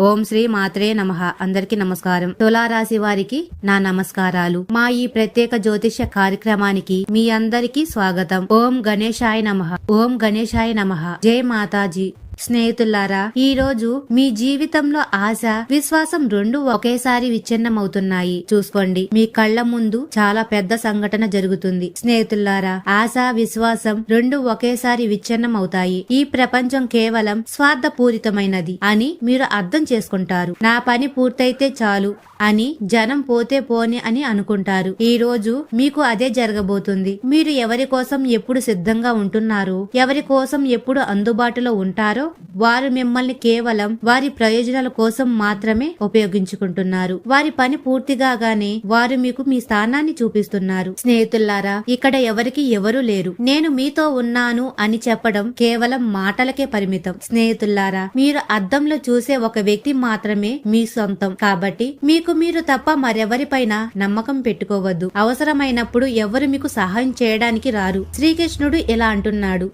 ఓం శ్రీ మాత్రే నమ. అందరికీ నమస్కారం. తులారాశి వారికి నా నమస్కారాలు. మా ఈ ప్రత్యేక జ్యోతిష్య కార్యక్రమానికి మీ అందరికీ స్వాగతం. ఓం గణేశాయ నమ. ఓం గణేశాయ నమ. జై మాతాజీ. స్నేహితులారా ఈ రోజు మీ జీవితంలో ఆశ విశ్వాసం రెండు ఒకేసారి విచ్ఛిన్నమవుతున్నాయి. చూసుకోండి మీ కళ్ళ ముందు చాలా పెద్ద సంఘటన జరుగుతుంది. స్నేహితులారా ఆశ విశ్వాసం రెండు ఒకేసారి విచ్ఛిన్నం అవుతాయి ఈ ప్రపంచం కేవలం స్వార్థపూరితమైనది అని మీరు అర్థం చేసుకుంటారు. నా పని పూర్తయితే చాలు అని జనం పోతే పోని అని అనుకుంటారు. ఈ రోజు మీకు అదే జరగబోతుంది. మీరు ఎవరి కోసం ఎప్పుడు సిద్ధంగా ఉంటున్నారు? ఎవరి కోసం ఎప్పుడు అందుబాటులో ఉంటారో వారు మిమ్మల్ని కేవలం వారి ప్రయోజనాల కోసం మాత్రమే ఉపయోగించుకుంటున్నారు. వారి పని పూర్తిగానే వారు మీకు మీ స్థానాన్ని చూపిస్తున్నారు. స్నేహితుల్లారా ఇక్కడ ఎవరికి ఎవరు లేరు. నేను మీతో ఉన్నాను అని చెప్పడం కేవలం మాటలకే పరిమితం. స్నేహితుల్లారా మీరు అద్దంలో చూసే ఒక వ్యక్తి మాత్రమే మీ సొంతం. కాబట్టి మీకు మీరు తప్ప మరెవరిపైన నమ్మకం పెట్టుకోవద్దు. అవసరమైనప్పుడు ఎవరు మీకు సహాయం చేయడానికి రారు. శ్రీకృష్ణుడు ఇలా అంటున్నాడు.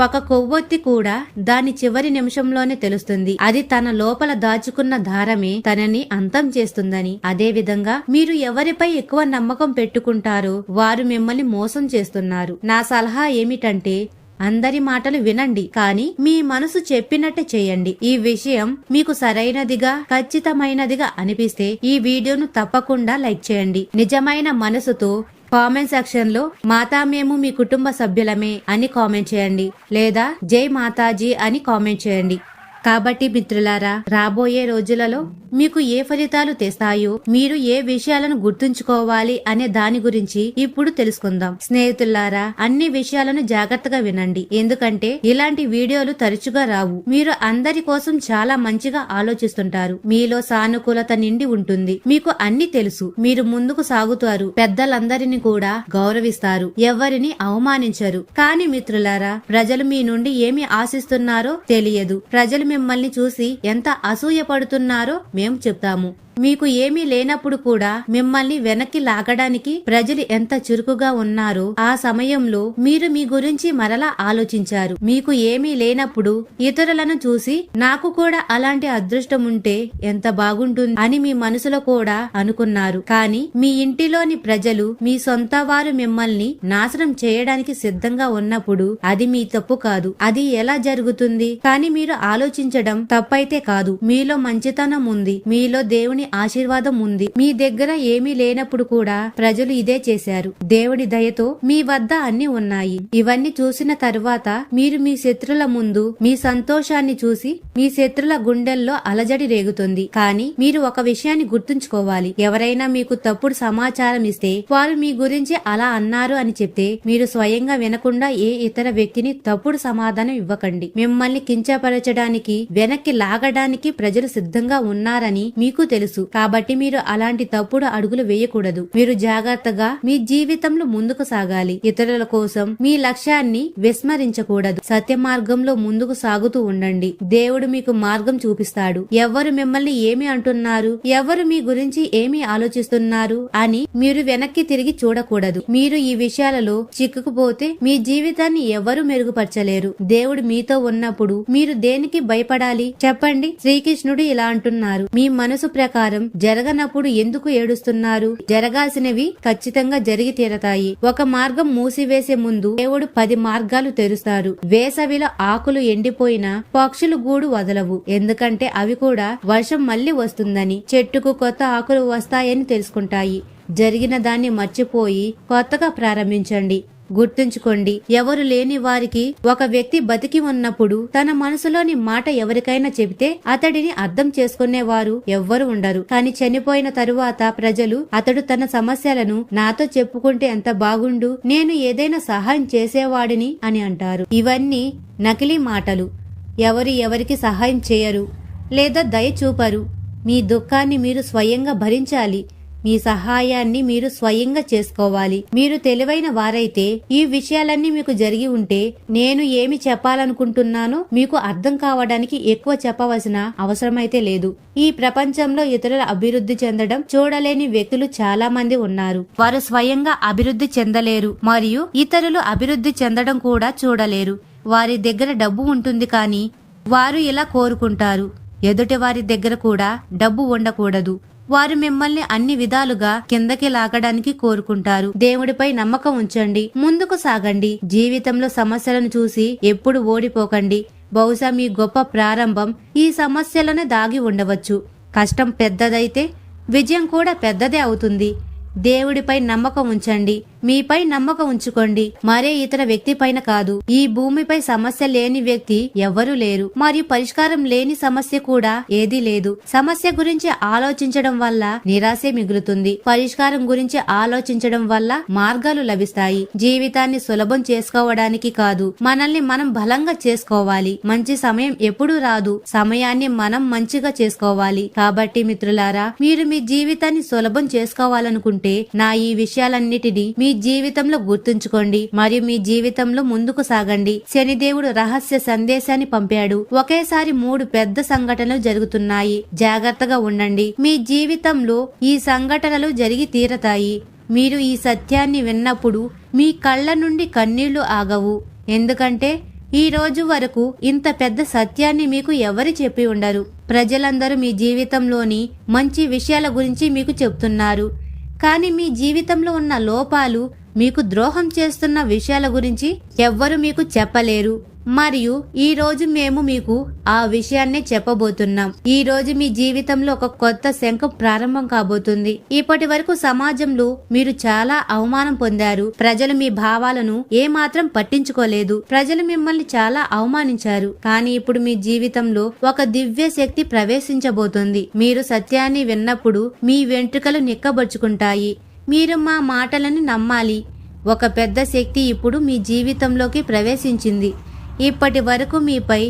ఒక కొవ్వొత్తి కూడా దాని చివరి నిమిషంలోనే తెలుస్తుంది. అది తన లోపల దాచుకున్న దారమే తనని అంతం చేస్తుందని. అదే విధంగా మీరు ఎవరిపై ఎక్కువ నమ్మకం పెట్టుకుంటారో వారు మిమ్మల్ని మోసం చేస్తున్నారు. నా సలహా ఏమిటంటే అందరి మాటలు వినండి కానీ మీ మనసు చెప్పినట్టే చేయండి. ఈ విషయం మీకు సరైనదిగా ఖచ్చితమైనదిగా అనిపిస్తే ఈ వీడియోను తప్పకుండా లైక్ చేయండి. నిజమైన మనసుతో కామెంట్ సెక్షన్లో మాతా మేము మీ కుటుంబ సభ్యులమే అని కామెంట్ చేయండి లేదా జై మాతాజీ అని కామెంట్ చేయండి. కాబట్టి మిత్రులారా రాబోయే రోజులలో మీకు ఏ ఫలితాలు తెస్తాయో మీరు ఏ విషయాలను గుర్తుంచుకోవాలి అనే దాని గురించి ఇప్పుడు తెలుసుకుందాం. స్నేహితులారా అన్ని విషయాలను జాగ్రత్తగా వినండి. ఎందుకంటే ఇలాంటి వీడియోలు తరచుగా రావు. మీరు అందరి కోసం చాలా మంచిగా ఆలోచిస్తుంటారు. మీలో సానుకూలత నిండి ఉంటుంది. మీకు అన్ని తెలుసు. మీరు ముందుకు సాగుతారు. పెద్దలందరిని కూడా గౌరవిస్తారు. ఎవరిని అవమానించరు. కానీ మిత్రులారా ప్రజలు మీ నుండి ఏమి ఆశిస్తున్నారో తెలియదు. ప్రజలు మిమ్మల్ని చూసి ఎంత అసూయ పడుతున్నారో మేము చెప్తాము. మీకు ఏమీ లేనప్పుడు కూడా మిమ్మల్ని వెనక్కి లాగడానికి ప్రజలు ఎంత చురుకుగా ఉన్నారో ఆ సమయంలో మీరు మీ గురించి మరలా ఆలోచించారు. మీకు ఏమీ లేనప్పుడు ఇతరులను చూసి నాకు కూడా అలాంటి అదృష్టం ఉంటే ఎంత బాగుంటుంది అని మీ మనసులో కూడా అనుకున్నారు. కానీ మీ ఇంటిలోని ప్రజలు మీ సొంత వారు మిమ్మల్ని నాశనం చేయడానికి సిద్ధంగా ఉన్నప్పుడు అది మీ తప్పు కాదు. అది ఎలా జరుగుతుంది? కానీ మీరు ఆలోచించడం తప్పైతే కాదు. మీలో మంచితనం ఉంది. మీలో దేవుని ఆశీర్వాదం ఉంది. మీ దగ్గర ఏమీ లేనప్పుడు కూడా ప్రజలు ఇదే చేశారు. దేవుడి దయతో మీ వద్ద అన్ని ఉన్నాయి. ఇవన్నీ చూసిన తరువాత మీరు మీ శత్రుల ముందు మీ సంతోషాన్ని చూసి మీ శత్రుల గుండెల్లో అలజడి రేగుతుంది. కానీ మీరు ఒక విషయాన్ని గుర్తుంచుకోవాలి. ఎవరైనా మీకు తప్పుడు సమాచారం ఇస్తే వారు మీ గురించి అలా అన్నారు అని చెప్తే మీరు స్వయంగా వినకుండా ఏ ఇతర వ్యక్తిని తప్పుడు సమాధానం ఇవ్వకండి. మిమ్మల్ని కించపరచడానికి వెనక్కి లాగడానికి ప్రజలు సిద్ధంగా ఉన్నారని మీకు తెలుసు. కాబట్టి మీరు అలాంటి తప్పుడు అడుగులు వేయకూడదు. మీరు జాగ్రత్తగా మీ జీవితంలో ముందుకు సాగాలి. ఇతరుల కోసం మీ లక్ష్యాన్ని విస్మరించకూడదు. సత్య మార్గంలో ముందుకు సాగుతూ ఉండండి. దేవుడు మీకు మార్గం చూపిస్తాడు. ఎవరు మిమ్మల్ని ఏమి అంటున్నారు? ఎవరు మీ గురించి ఏమి ఆలోచిస్తున్నారు? అని మీరు వెనక్కి తిరిగి చూడకూడదు. మీరు ఈ విషయాలలో చిక్కుకుపోతే మీ జీవితాన్ని ఎవరు మెరుగుపరచలేరు. దేవుడు మీతో ఉన్నప్పుడు మీరు దేనికి భయపడాలి? చెప్పండి. శ్రీకృష్ణుడు ఇలా అంటున్నారు. మీ మనసు ప్రకారం జరగనప్పుడు ఎందుకు ఏడుస్తున్నారు? జరగాల్సినవి ఖచ్చితంగా జరిగి తీరతాయి. ఒక మార్గం మూసివేసే ముందు దేవుడు పది మార్గాలు తెరుస్తారు వేసవిలో ఆకులు ఎండిపోయిన పక్షులు గూడు వదలవు. ఎందుకంటే అవి కూడా వర్షం మళ్ళీ వస్తుందని చెట్టుకు కొత్త ఆకులు వస్తాయని తెలుసుకుంటాయి. జరిగిన దాన్ని మర్చిపోయి కొత్తగా ప్రారంభించండి. గుర్తుంచుకోండి ఎవరు లేని వారికి ఒక వ్యక్తి బతికి ఉన్నప్పుడు తన మనసులోని మాట ఎవరికైనా చెబితే అతడిని అర్థం చేసుకునేవారు ఎవ్వరు ఉండరు. కానీ చనిపోయిన తరువాత ప్రజలు అతడు తన సమస్యలను నాతో చెప్పుకుంటే ఎంత బాగుండు నేను ఏదైనా సహాయం చేసేవాడిని అని అంటారు. ఇవన్నీ నకిలీ మాటలు. ఎవరు ఎవరికి సహాయం చేయరు లేదా దయ చూపరు. మీ దుఃఖాన్ని మీరు స్వయంగా భరించాలి. మీ సహాయాన్ని మీరు స్వయంగా చేసుకోవాలి. మీరు తెలివైన వారైతే ఈ విషయాలన్నీ మీకు జరిగి ఉంటే నేను ఏమి చెప్పాలనుకుంటున్నానో మీకు అర్థం కావడానికి ఎక్కువ చెప్పవలసిన అవసరమైతే లేదు. ఈ ప్రపంచంలో ఇతరుల అభివృద్ధి చెందడం చూడలేని వ్యక్తులు చాలా మంది ఉన్నారు. వారు స్వయంగా అభివృద్ధి చెందలేరు మరియు ఇతరులు అభివృద్ధి చెందడం కూడా చూడలేరు. వారి దగ్గర డబ్బు ఉంటుంది కానీ వారు ఇలా కోరుకుంటారు. ఎదుటి వారి దగ్గర కూడా డబ్బు ఉండకూడదు. వారు మిమ్మల్ని అన్ని విధాలుగా కిందకి లాగడానికి కోరుకుంటారు. దేవుడిపై నమ్మకం ఉంచండి. ముందుకు సాగండి. జీవితంలో సమస్యలను చూసి ఎప్పుడు ఓడిపోకండి. బహుశా మీ గొప్ప ప్రారంభం ఈ సమస్యలను దాగి ఉండవచ్చు. కష్టం పెద్దదైతే విజయం కూడా పెద్దదే అవుతుంది. దేవుడిపై నమ్మకం ఉంచండి. మీపై నమ్మకం ఉంచుకోండి. మరే ఇతర వ్యక్తి పైన కాదు. ఈ భూమిపై సమస్య లేని వ్యక్తి ఎవ్వరూ లేరు. మరియు పరిష్కారం లేని సమస్య కూడా ఏదీ లేదు. సమస్య గురించి ఆలోచించడం వల్ల నిరాశే మిగులుతుంది. పరిష్కారం గురించి ఆలోచించడం వల్ల మార్గాలు లభిస్తాయి. జీవితాన్ని సులభం చేసుకోవడానికి కాదు. మనల్ని మనం బలంగా చేసుకోవాలి. మంచి సమయం ఎప్పుడు రాదు. సమయాన్ని మనం మంచిగా చేసుకోవాలి. కాబట్టి మిత్రులారా మీరు మీ జీవితాన్ని సులభం చేసుకోవాలనుకుంటే నా ఈ విషయాలన్నిటినీ మీ జీవితంలో గుర్తుంచుకోండి మరియు మీ జీవితంలో ముందుకు సాగండి. శనిదేవుడు రహస్య సందేశాన్ని పంపాడు. ఒకేసారి మూడు పెద్ద సంఘటనలు జరుగుతున్నాయి. జాగ్రత్తగా ఉండండి. మీ జీవితంలో ఈ సంఘటనలు జరిగి తీరతాయి. మీరు ఈ సత్యాన్ని విన్నప్పుడు మీ కళ్ళ నుండి కన్నీళ్ళు ఆగవు. ఎందుకంటే ఈ రోజు వరకు ఇంత పెద్ద సత్యాన్ని మీకు ఎవరు చెప్పి ఉండరు. ప్రజలందరూ మీ జీవితంలోని మంచి విషయాల గురించి మీకు చెప్తున్నారు. కానీ మీ జీవితంలో ఉన్న లోపాలు మీకు ద్రోహం చేస్తున్న విషయాల గురించి ఎవ్వరు మీకు చెప్పలేరు. మరియు ఈ రోజు మేము మీకు ఆ విషయాన్ని చెప్పబోతున్నాం. ఈ రోజు మీ జీవితంలో ఒక కొత్త శంఖం ప్రారంభం కాబోతుంది. ఇప్పటి వరకు సమాజంలో మీరు చాలా అవమానం పొందారు. ప్రజలు మీ భావాలను ఏమాత్రం పట్టించుకోలేదు. ప్రజలు మిమ్మల్ని చాలా అవమానించారు. కానీ ఇప్పుడు మీ జీవితంలో ఒక దివ్య శక్తి ప్రవేశించబోతుంది. మీరు సత్యాన్ని విన్నప్పుడు మీ వెంట్రుకలు నిక్కబరుచుకుంటాయి. మీరు మా మాటలను నమ్మాలి. ఒక పెద్ద శక్తి ఇప్పుడు మీ జీవితంలోకి ప్రవేశించింది. ఇప్పటి వరకు మీపై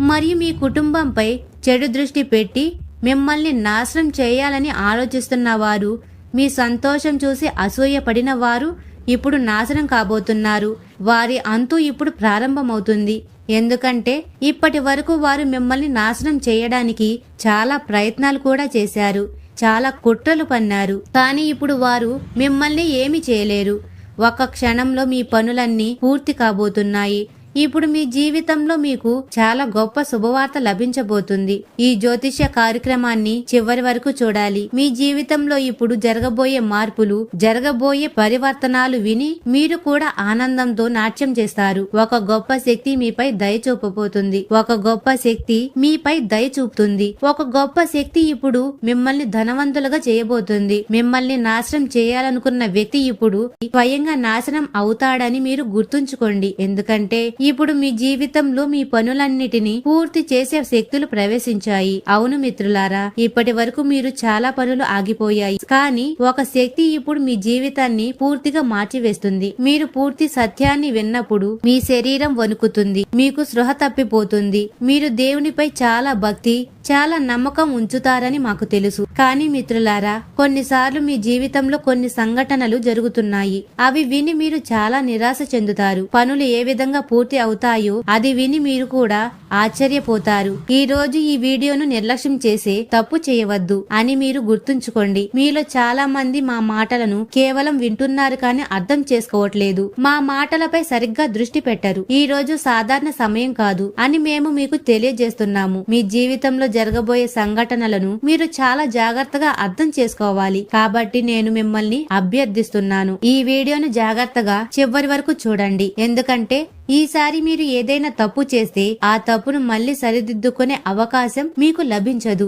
మరియు మీ కుటుంబంపై చెడు దృష్టి పెట్టి మిమ్మల్ని నాశనం చేయాలని ఆలోచిస్తున్న వారు మీ సంతోషం చూసి అసూయపడిన వారు ఇప్పుడు నాశనం కాబోతున్నారు. వారి అంతు ఇప్పుడు ప్రారంభమవుతుంది. ఎందుకంటే ఇప్పటి వరకు వారు మిమ్మల్ని నాశనం చేయడానికి చాలా ప్రయత్నాలు కూడా చేశారు. చాలా కుట్రలు పన్నారు. కానీ ఇప్పుడు వారు మిమ్మల్ని ఏమి చేయలేరు. ఒక క్షణంలో మీ పనులన్నీ పూర్తి కాబోతున్నాయి. ఇప్పుడు మీ జీవితంలో మీకు చాలా గొప్ప శుభవార్త లభించబోతుంది. ఈ జ్యోతిష్య కార్యక్రమాన్ని చివరి వరకు చూడాలి. మీ జీవితంలో ఇప్పుడు జరగబోయే మార్పులు జరగబోయే పరివర్తనాలు విని మీరు కూడా ఆనందంతో నాట్యం చేస్తారు. ఒక గొప్ప శక్తి మీపై దయ చూపబోతుంది. ఒక గొప్ప శక్తి మీపై దయ చూపుతుంది. ఒక గొప్ప శక్తి ఇప్పుడు మిమ్మల్ని ధనవంతులుగా చేయబోతుంది. మిమ్మల్ని నాశనం చేయాలనుకున్న వ్యక్తి ఇప్పుడు స్వయంగా నాశనం అవుతాడని మీరు గుర్తుంచుకోండి. ఎందుకంటే ఇప్పుడు మీ జీవితంలో మీ పనులన్నిటినీ పూర్తి చేసే శక్తులు ప్రవేశించాయి. అవును మిత్రులారా ఇప్పటి వరకు మీరు చాలా పనులు ఆగిపోయాయి. కానీ ఒక శక్తి ఇప్పుడు మీ జీవితాన్ని పూర్తిగా మార్చివేస్తుంది. మీరు పూర్తి సత్యాన్ని విన్నప్పుడు మీ శరీరం వణుకుతుంది. మీకు స్పృహ తప్పిపోతుంది. మీరు దేవునిపై చాలా భక్తి చాలా నమ్మకం ఉంచుతారని మాకు తెలుసు. కానీ మిత్రులారా కొన్నిసార్లు మీ జీవితంలో కొన్ని సంఘటనలు జరుగుతున్నాయి. అవి విని మీరు చాలా నిరాశ చెందుతారు. పనులు ఏ విధంగా పూర్తి అవుతాయో అది విని మీరు కూడా ఆశ్చర్యపోతారు. ఈ రోజు ఈ వీడియోను నిర్లక్ష్యం చేసే తప్పు చేయవద్దు అని మీరు గుర్తుంచుకోండి. మీలో చాలా మంది మా మాటలను కేవలం వింటున్నారు కానీ అర్థం చేసుకోవట్లేదు. మా మాటలపై సరిగ్గా దృష్టి పెట్టరు. ఈ రోజు సాధారణ సమయం కాదు అని మేము మీకు తెలియజేస్తున్నాము. మీ జీవితంలో జరగబోయే సంఘటనలను మీరు చాలా జాగ్రత్తగా అర్థం చేసుకోవాలి. కాబట్టి నేను మిమ్మల్ని అభ్యర్థిస్తున్నాను. ఈ వీడియోను జాగ్రత్తగా చివరి వరకు చూడండి. ఎందుకంటే ఈసారి మీరు ఏదైనా తప్పు చేస్తే ఆ తప్పు తప్పును మళ్ళీ సరిదిద్దుకునే అవకాశం మీకు లభించదు.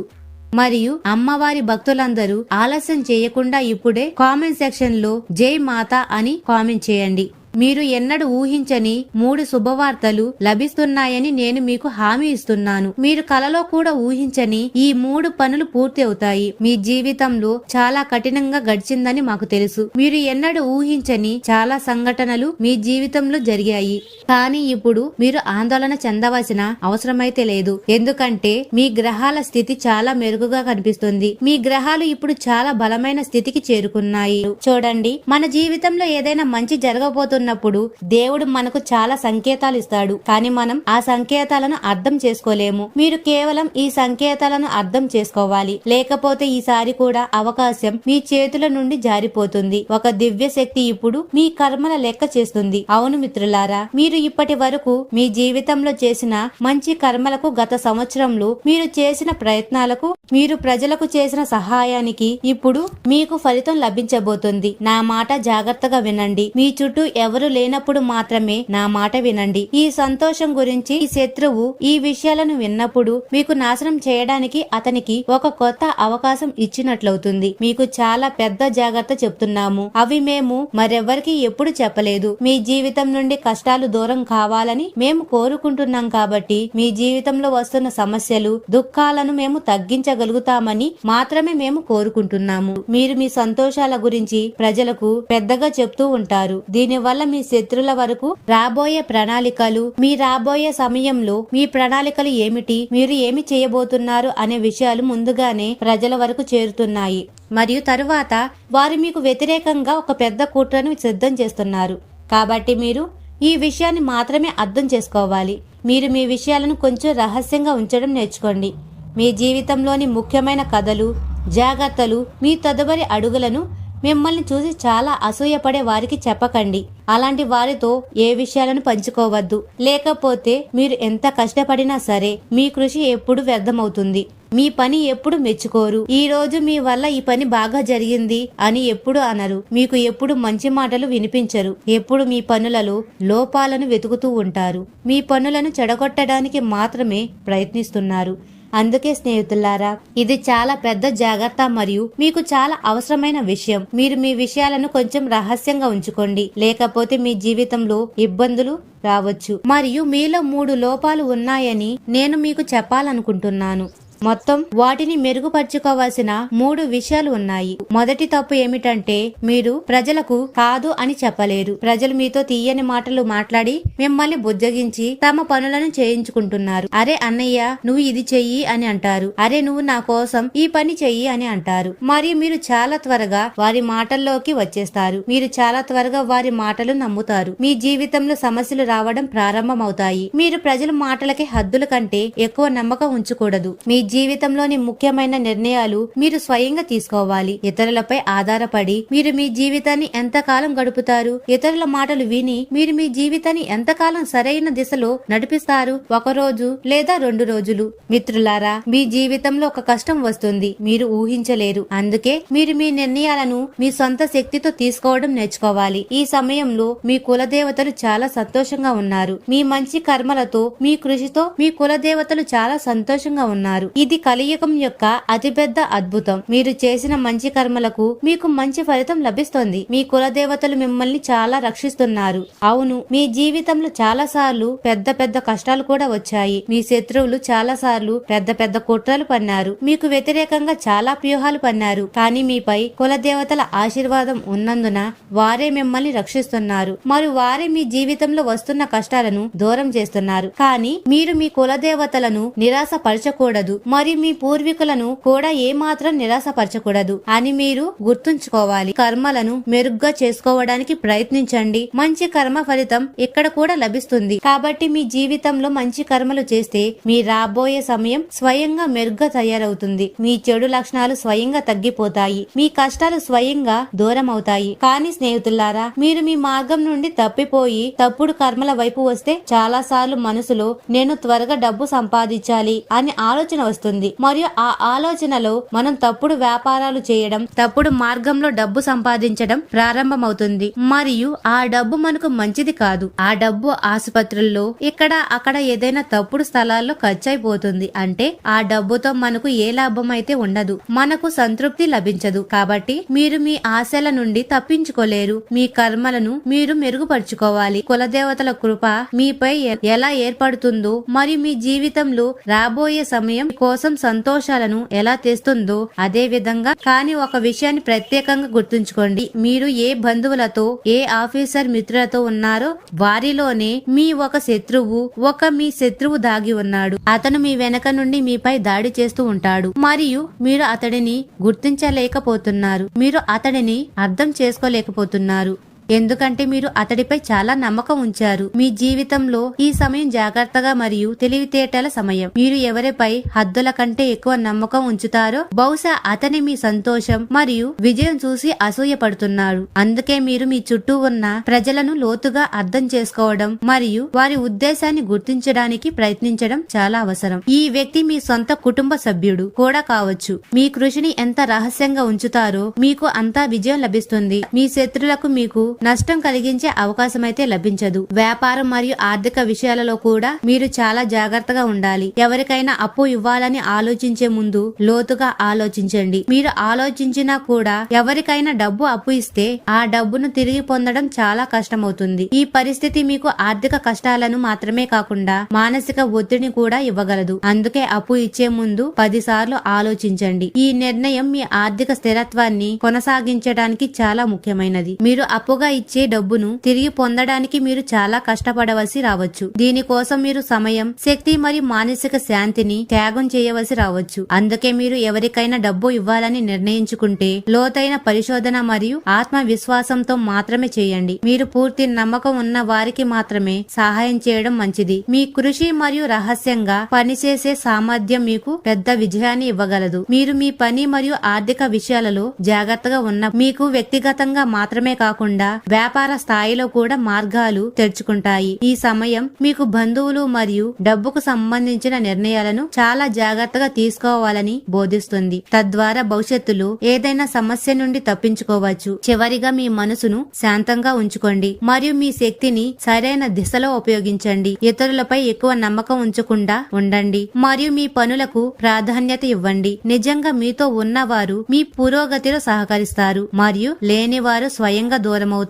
మరియు అమ్మవారి భక్తులందరూ ఆలస్యం చేయకుండా ఇప్పుడే కామెంట్ సెక్షన్లో జై మాత అని కామెంట్ చేయండి. మీరు ఎన్నడూ ఊహించని మూడు శుభవార్తలు లభిస్తున్నాయని నేను మీకు హామీ ఇస్తున్నాను. మీరు కలలో కూడా ఊహించని ఈ మూడు పనులు పూర్తి అవుతాయి. మీ జీవితంలో చాలా కఠినంగా గడిచిందని మాకు తెలుసు. మీరు ఎన్నడూ ఊహించని చాలా సంఘటనలు మీ జీవితంలో జరిగాయి. కానీ ఇప్పుడు మీరు ఆందోళన చెందవలసిన అవసరమైతే లేదు. ఎందుకంటే మీ గ్రహాల స్థితి చాలా మెరుగుగా కనిపిస్తుంది. మీ గ్రహాలు ఇప్పుడు చాలా బలమైన స్థితికి చేరుకున్నాయి. చూడండి మన జీవితంలో ఏదైనా మంచి జరగబోతున్న ఉన్నప్పుడు దేవుడు మనకు చాలా సంకేతాలు ఇస్తాడు. కానీ మనం ఆ సంకేతాలను అర్థం చేసుకోలేము. మీరు కేవలం ఈ సంకేతాలను అర్థం చేసుకోవాలి. లేకపోతే ఈసారి కూడా అవకాశం మీ చేతుల నుండి జారిపోతుంది. ఒక దివ్య శక్తి ఇప్పుడు మీ కర్మల లెక్క చేస్తుంది. అవును మిత్రులారా మీరు ఇప్పటి వరకు మీ జీవితంలో చేసిన మంచి కర్మలకు గత సంవత్సరంలో మీరు చేసిన ప్రయత్నాలకు మీరు ప్రజలకు చేసిన సహాయానికి ఇప్పుడు మీకు ఫలితం లభించబోతుంది. నా మాట జాగ్రత్తగా వినండి. మీ చుట్టూ ఎవరు ఎవరు లేనప్పుడు మాత్రమే నా మాట వినండి. ఈ సంతోషం గురించి ఈ శత్రువు ఈ విషయాలను విన్నప్పుడు మీకు నాశనం చేయడానికి అతనికి ఒక కొత్త అవకాశం ఇచ్చినట్లవుతుంది. మీకు చాలా పెద్ద జాగ్రత్త చెప్తున్నాము. అవి మేము మరెవ్వరికి ఎప్పుడు చెప్పలేదు. మీ జీవితం నుండి కష్టాలు దూరం కావాలని మేము కోరుకుంటున్నాం కాబట్టి మీ జీవితంలో వస్తున్న సమస్యలు దుఃఖాలను మేము తగ్గించగలుగుతామని మాత్రమే మేము కోరుకుంటున్నాము. మీరు మీ సంతోషాల గురించి ప్రజలకు పెద్దగా చెప్తూ ఉంటారు. దీనివల్ల మీ శత్రుల వరకు రాబోయే ప్రణాళికలు మీ రాబోయే సమయంలో మీ ప్రణాళికలు ఏమిటి మీరు ఏమి చేయబోతున్నారు అనే విషయాలు ముందుగానే ప్రజల వరకు చేరుతున్నాయి. మరియు తరువాత వారు మీకు వ్యతిరేకంగా ఒక పెద్ద కుట్రను సిద్ధం చేస్తున్నారు. కాబట్టి మీరు ఈ విషయాన్ని మాత్రమే అర్థం చేసుకోవాలి. మీరు మీ విషయాలను కొంచెం రహస్యంగా ఉంచడం నేర్చుకోండి. మీ జీవితంలోని ముఖ్యమైన కథలు జాగ్రత్తలు మీ తదుపరి అడుగులను మిమ్మల్ని చూసి చాలా అసూయపడే వారికి చెప్పకండి. అలాంటి వారితో ఏ విషయాలను పంచుకోవద్దు. లేకపోతే మీరు ఎంత కష్టపడినా సరే మీ కృషి ఎప్పుడు వ్యర్థమవుతుంది. మీ పని ఎప్పుడు మెచ్చుకోరు. ఈ రోజు మీ వల్ల ఈ పని బాగా జరిగింది అని ఎప్పుడు అనరు. మీకు ఎప్పుడు మంచి మాటలు వినిపించరు. ఎప్పుడు మీ పనులలో లోపాలను వెతుకుతూ ఉంటారు. మీ పనులను చెడగొట్టడానికి మాత్రమే ప్రయత్నిస్తున్నారు. అందుకే స్నేహితులారా ఇది చాలా పెద్ద జాగ్రత్త మరియు మీకు చాలా అవసరమైన విషయం. మీరు మీ విషయాలను కొంచెం రహస్యంగా ఉంచుకోండి. లేకపోతే మీ జీవితంలో ఇబ్బందులు రావచ్చు. మరియు మీలో మూడు లోపాలు ఉన్నాయని నేను మీకు చెప్పాలనుకుంటున్నాను. మొత్తం వాటిని మెరుగుపరుచుకోవాల్సిన మూడు విషయాలు ఉన్నాయి. మొదటి తప్పు ఏమిటంటే మీరు ప్రజలకు కాదు అని చెప్పలేరు. ప్రజలు మీతో తీయని మాటలు మాట్లాడి మిమ్మల్ని బుజ్జగించి తమ పనులను చేయించుకుంటున్నారు. అరే అన్నయ్య నువ్వు ఇది చెయ్యి అని అంటారు. అరే నువ్వు నా కోసం ఈ పని చెయ్యి అని అంటారు. మరియు మీరు చాలా త్వరగా వారి మాటల్లోకి వచ్చేస్తారు. మీరు చాలా త్వరగా వారి మాటలు నమ్ముతారు. మీ జీవితంలో సమస్యలు రావడం ప్రారంభమవుతాయి. మీరు ప్రజల మాటలకి హద్దుల కంటే ఎక్కువ నమ్మకం ఉంచకూడదు. మీ జీవితంలోని ముఖ్యమైన నిర్ణయాలు మీరు స్వయంగా తీసుకోవాలి. ఇతరులపై ఆధారపడి మీరు మీ జీవితాన్ని ఎంతకాలం గడుపుతారు? ఇతరుల మాటలు విని మీరు మీ జీవితాన్ని ఎంతకాలం సరైన దిశలో నడిపిస్తారు? ఒక రోజు లేదా రెండు రోజులు? మిత్రులారా మీ జీవితంలో ఒక కష్టం వస్తుంది. మీరు ఊహించలేరు. అందుకే మీరు మీ నిర్ణయాలను మీ సొంత శక్తితో తీసుకోవడం నేర్చుకోవాలి. ఈ సమయంలో మీ కులదేవతలు చాలా సంతోషంగా ఉన్నారు. మీ మంచి కర్మలతో మీ కృషితో మీ కులదేవతలు చాలా సంతోషంగా ఉన్నారు. ఇది కలియుగం యొక్క అతిపెద్ద అద్భుతం. మీరు చేసిన మంచి కర్మలకు మీకు మంచి ఫలితం లభిస్తోంది. మీ కులదేవతలు మిమ్మల్ని చాలా రక్షిస్తున్నారు. అవును మీ జీవితంలో చాలా సార్లు పెద్ద పెద్ద కష్టాలు కూడా వచ్చాయి. మీ శత్రువులు చాలా సార్లు పెద్ద పెద్ద కుట్రలు పన్నారు. మీకు వ్యతిరేకంగా చాలా వ్యూహాలు పన్నారు. కానీ మీపై కులదేవతల ఆశీర్వాదం ఉన్నందున వారే మిమ్మల్ని రక్షిస్తున్నారు. మరియు వారే మీ జీవితంలో వస్తున్న కష్టాలను దూరం చేస్తున్నారు. కానీ మీరు మీ కులదేవతలను నిరాశపరచకూడదు. మరియు మీ పూర్వీకులను కూడా ఏమాత్రం నిరాశపరచకూడదు అని మీరు గుర్తుంచుకోవాలి. కర్మలను మెరుగ్గా చేసుకోవడానికి ప్రయత్నించండి. మంచి కర్మ ఫలితం ఇక్కడ కూడా లభిస్తుంది. కాబట్టి మీ జీవితంలో మంచి కర్మలు చేస్తే మీ రాబోయే సమయం స్వయంగా మెరుగ్గా తయారవుతుంది. మీ చెడు లక్షణాలు స్వయంగా తగ్గిపోతాయి. మీ కష్టాలు స్వయంగా దూరం అవుతాయి కానీ స్నేహితులారా మీరు మీ మార్గం నుండి తప్పిపోయి తప్పుడు కర్మల వైపు వస్తే చాలా సార్లు మనసులో నేను త్వరగా డబ్బు సంపాదించాలి అని ఆలోచన వస్తుంది. మరియు ఆ ఆలోచనలో మనం తప్పుడు వ్యాపారాలు చేయడం తప్పుడు మార్గంలో డబ్బు సంపాదించడం ప్రారంభమవుతుంది. మరియు ఆ డబ్బు మనకు మంచిది కాదు. ఆ డబ్బు ఆసుపత్రుల్లో ఇక్కడ అక్కడ ఏదైనా తప్పుడు స్థలాల్లో ఖర్చు అయిపోతుంది అంటే ఆ డబ్బుతో మనకు ఏ లాభం అయితే ఉండదు. మనకు సంతృప్తి లభించదు. కాబట్టి మీరు మీ ఆశల నుండి తప్పించుకోలేరు. మీ కర్మలను మీరు మెరుగుపరుచుకోవాలి. కులదేవతల కృప మీపై ఎలా ఏర్పడుతుందో మరియు మీ జీవితంలో రాబోయే సమయం కోసం సంతోషాలను ఎలా తెస్తుందో అదే విధంగా కానీ ఒక విషయాన్ని ప్రత్యేకంగా గుర్తుంచుకోండి. మీరు ఏ బంధువులతో ఏ ఆఫీసర్ మిత్రులతో ఉన్నారో వారిలోనే మీ ఒక శత్రువు ఒక మీ శత్రువు దాగి ఉన్నాడు. అతను మీ వెనక నుండి మీపై దాడి చేస్తూ ఉంటాడు. మరియు మీరు అతడిని గుర్తించలేకపోతున్నారు. మీరు అతడిని అర్థం చేసుకోలేకపోతున్నారు. ఎందుకంటే మీరు అతడిపై చాలా నమ్మకం ఉంచారు. మీ జీవితంలో ఈ సమయం జాగ్రత్తగా మరియు తెలివితేటల సమయం. మీరు ఎవరిపై హద్దుల కంటే ఎక్కువ నమ్మకం ఉంచుతారో బహుశా అతని మీ సంతోషం మరియు విజయం చూసి అసూయపడుతున్నాడు అందుకే మీరు మీ చుట్టూ ఉన్న ప్రజలను లోతుగా అర్థం చేసుకోవడం మరియు వారి ఉద్దేశాన్ని గుర్తించడానికి ప్రయత్నించడం చాలా అవసరం. ఈ వ్యక్తి మీ సొంత కుటుంబ సభ్యుడు కూడా కావచ్చు. మీ కృషిని ఎంత రహస్యంగా ఉంచుతారో మీకు అంతా విజయం లభిస్తుంది. మీ శత్రులకు మీకు నష్టం కలిగించే అవకాశం అయితే లభించదు. వ్యాపారం మరియు ఆర్థిక విషయాలలో కూడా మీరు చాలా జాగ్రత్తగా ఉండాలి. ఎవరికైనా అప్పు ఇవ్వాలని ఆలోచించే ముందు లోతుగా ఆలోచించండి. మీరు ఆలోచించినా కూడా ఎవరికైనా డబ్బు అప్పు ఇస్తే ఆ డబ్బును తిరిగి పొందడం చాలా కష్టమవుతుంది. ఈ పరిస్థితి మీకు ఆర్థిక కష్టాలను మాత్రమే కాకుండా మానసిక ఒత్తిడిని కూడా ఇవ్వగలదు. అందుకే అప్పు ఇచ్చే ముందు పదిసార్లు ఆలోచించండి. ఈ నిర్ణయం మీ ఆర్థిక స్థిరత్వాన్ని కొనసాగించడానికి చాలా ముఖ్యమైనది. మీరు అప్పుగా ఇచ్చే డబ్బును తిరిగి పొందడానికి మీరు చాలా కష్టపడవలసి రావచ్చు. దీనికోసం మీరు సమయం శక్తి మరియు మానసిక శాంతిని త్యాగం చేయవలసి రావచ్చు. అందుకే మీరు ఎవరికైనా డబ్బు ఇవ్వాలని నిర్ణయించుకుంటే లోతైన పరిశోధన మరియు ఆత్మవిశ్వాసంతో మాత్రమే చేయండి. మీరు పూర్తి నమ్మకం ఉన్న వారికి మాత్రమే సహాయం చేయడం మంచిది. మీ కృషి మరియు రహస్యంగా పనిచేసే సామర్థ్యం మీకు పెద్ద విజయాన్ని ఇవ్వగలదు. మీరు మీ పని మరియు ఆర్థిక విషయాలలో జాగ్రత్తగా ఉన్న మీకు వ్యక్తిగతంగా మాత్రమే కాకుండా వ్యాపార స్థాయిలో కూడా మార్గాలు తెరుచుకుంటాయి. ఈ సమయం మీకు బంధువులు మరియు డబ్బుకు సంబంధించిన నిర్ణయాలను చాలా జాగ్రత్తగా తీసుకోవాలని బోధిస్తుంది. తద్వారా భవిష్యత్తులో ఏదైనా సమస్య నుండి తప్పించుకోవచ్చు. చివరిగా మీ మనసును శాంతంగా ఉంచుకోండి మరియు మీ శక్తిని సరైన దిశలో ఉపయోగించండి. ఇతరులపై ఎక్కువ నమ్మకం ఉంచకుండా ఉండండి మరియు మీ పనులకు ప్రాధాన్యత ఇవ్వండి. నిజంగా మీతో ఉన్నవారు మీ పురోగతిలో సహకరిస్తారు మరియు లేనివారు స్వయంగా దూరమవుతారు.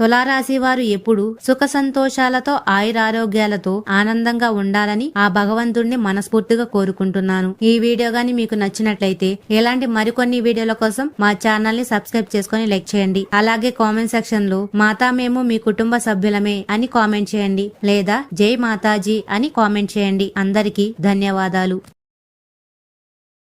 తులారాశి వారు ఎప్పుడు సుఖ సంతోషాలతో ఆయురారోగ్యాలతో ఆనందంగా ఉండాలని ఆ భగవంతుణ్ణి మనస్ఫూర్తిగా కోరుకుంటున్నాను. ఈ వీడియో గాని మీకు నచ్చినట్లయితే ఇలాంటి మరికొన్ని వీడియోల కోసం మా ఛానల్ని సబ్స్క్రైబ్ చేసుకుని లైక్ చేయండి. అలాగే కామెంట్ సెక్షన్లో మాతా మేము మీ కుటుంబ సభ్యులమే అని కామెంట్ చేయండి. లేదా జై మాతాజీ అని కామెంట్ చేయండి. అందరికీ ధన్యవాదాలు.